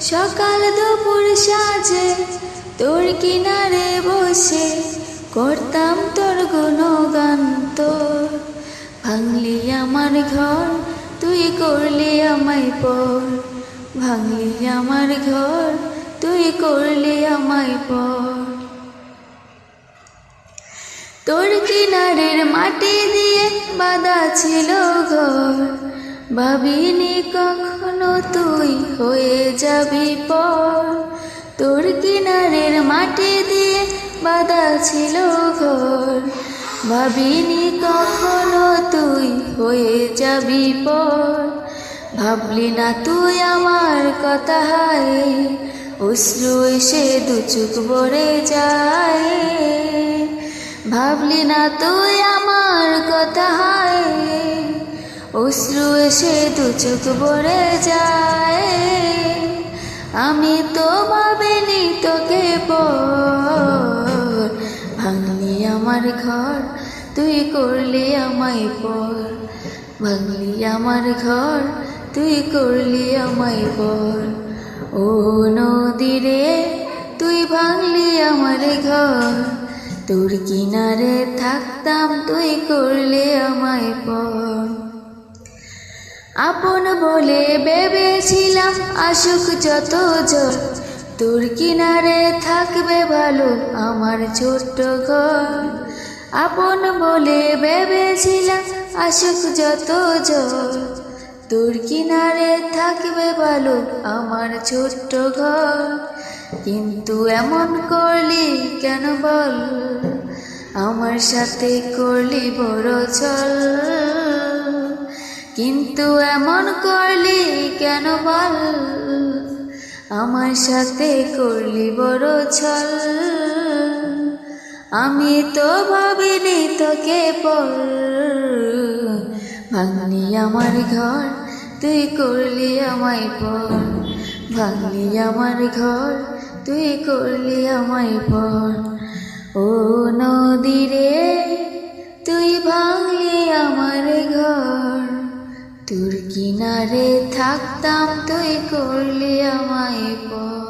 সকাল দুপুর সাজে, তোর কিনারে বসে করতাম তোর গুণগান তোর। ভাঙলি আমার ঘর, তুই করলি আমায় পর। ভাঙলি আমার ঘর, তুই করলি আমায় পর। তোর কিনারের মাটি দিয়ে বাঁধা ছিল ঘর। ভাবিনি কখনো হয়ে যাবি পর। তোর কিনারের মাটি দিয়ে বাঁধা ছিল ঘর। ভাবিনি কখনো তুই হয়ে যাবি পর। ভাবলি না তুই আমার কথা হায়। অশ্রু এসে দু চোখ ভরে যায়। ভাবলি না তুই আমার কথা হায়। অশ্রু এসে দু চোখ ভরে যায়। আমি তো ভাবিনি তোকে পর। ভাঙলি আমার ঘর, তুই করলি আমায় পর। ভাঙলি আমার ঘর, তুই করলি আমায় পর। ও নদীরে তুই ভাঙলি আমার ঘর। তোর কিনারে থাকতাম, তুই করলে আমায় পর। আপন বলে ভেবেছিলাম, আসুক যত জোর। তোর কিনারে থাকবে ভালো আমার ছোট্ট ঘর। আপন বলে ভেবেছিলাম, আসুক যত জোর। তোর কিনারে থাকবে ভালো আমার ছোট্ট ঘর। কিন্তু এমন করলি কেন বল? আমার সাথে করলি বড় ছল। কিন্তু এমন করলি কেন বল? আমার সাথে করলি বড় ছল। আমি তো ভাবিনি তোকে পর। ভাঙলি আমার ঘর, তুই করলি আমায় পর। ভাঙলি আমার ঘর, তুই করলি আমায় পর। ও নদীরে কিনারে থাকতাম তুই করলি আমায় পর